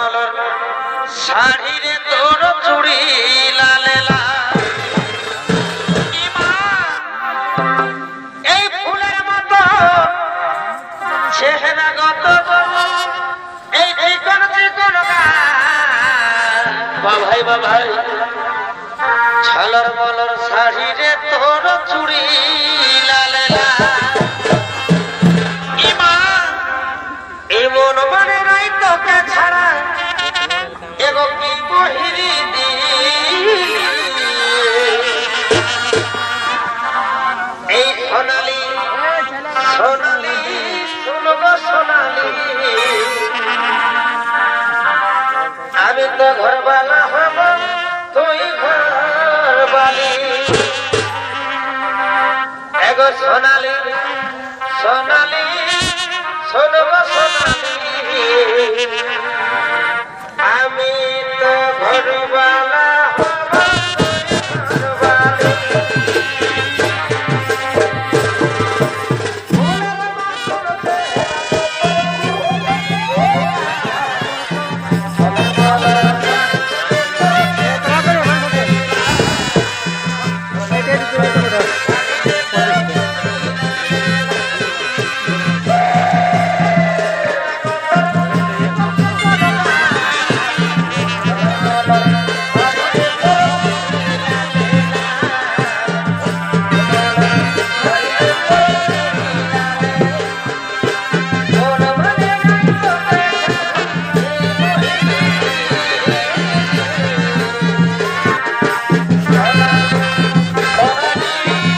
এই ঝলর মলর শাড়িরে তোর চুড়ি লালে লাল। কি মা? এই ফুলের মতো চেহারা গত এই চিকন চিকন গাল। বাভাই বাভাই ঝলর মলর শাড়িরে তোর চুড়ি এই সোনালি সোনালি, শুনব সোনালি। আমি তো ঘরবালা হব, তুই ঘরবালি। এগো সোনালি সোনালি, শুনব সোনালি।